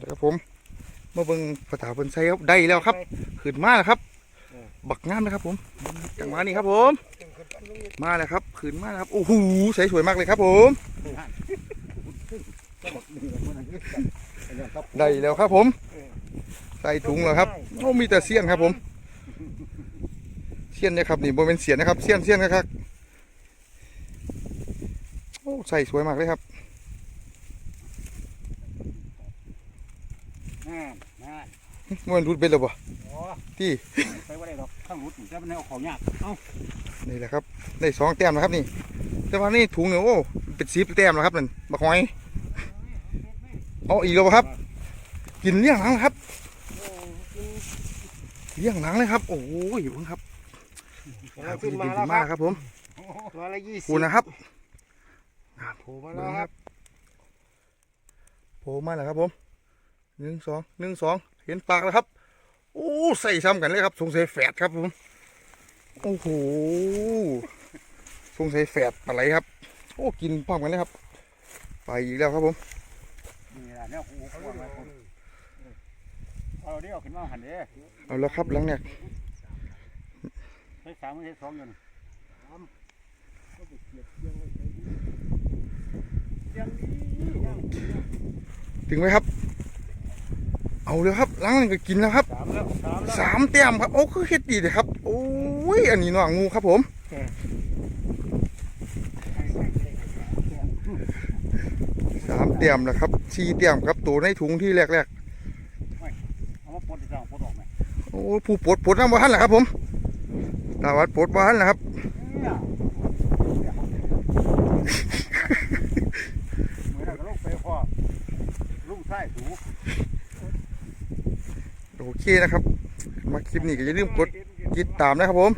นะครับผมมาเบิ่งภาษาเพิ่นใช้ครับได้แล้วครับขึ้นมาแล้วครับ บักงามนะครับผมจังหวะนี้ครับผม มาแล้วครับขึ้นมาแล้วครับโอ้โหใสสวยมากเลยครับผมได้แล้วครับผม ใส่ถุงแล้วครับโอ้มีแต่เสี้ยนครับผมเสี้ยนเนี่ยครับนี่โมเป็นเสียนนะครับเสี้ยนเสี้ยนนะครับโอ้ใส่สวยมากเลยครับ น่าน่ามันรุดเบ็ดแล้วบ่โอ้ที่ไปว่าได้ดอกข้างรุดแต่มันเอาของยากเอ้านี่แหละครับ ได้สองแต้มแล้วครับนี่ แต่ว่านี่ถุงเนี่ยโอ้เป็นสีแต้มแล้วครับนั่นบักหอยเอาอีกแล้วบ่ครับ กินเลี้ยงหลังแล้วครับเลี้ยงหลังเลยครับ โอ้ยอยู่ครับเอาขึ้ขึ้นนมามาแล้แล้ววคครัรับบผมร้อยละยี่สิบคูนะครับโผล่มาแล้วครับโผล่มาแล้วครับผม หนึ่งสองหนึ่งสองเห็นปากแล้วครับโอ้ใส่ซ้ำกันเลยครับสงสัยแฝดครับผมโอ้โหสงสัยแฝดอะไรครับ โอ้กินพร้อมกันเลยครับ ไปอีกแล้วครับผมนี่ล่ะเนี่ยโอ้โหเอาไว้คนเอาเดี๋ยวขึ้นมาหันเด้เอาแล้วครับหลังเนี่ยใช้สามไม่ใช่สองอยู่นี่ถึงไหมครับ เอาเลยครับหลังนั้นก็กินแล้วครับสามแล้วสามแล้วสามแต้มครับโอ้คือเฮ็ดดีเลยครับ โอ้ยอันนี้หน่องูครับผมสามแต้มแล้วครับสี่แต้มครับตัวในถุงที่แรกเอามาปลดอีกแล้วปลดออกไหมๆโอ้ผู้ปลดปลดน้ำบ้านแหละครับผมตาวัดปลดบ้านแหละครับเนี่ยเหมือนกับลูกไปพ่อลุงไส้สู โอเคนะครับ มาคลิปนี้ก็อย่าลืมกดติดตามนะครับผม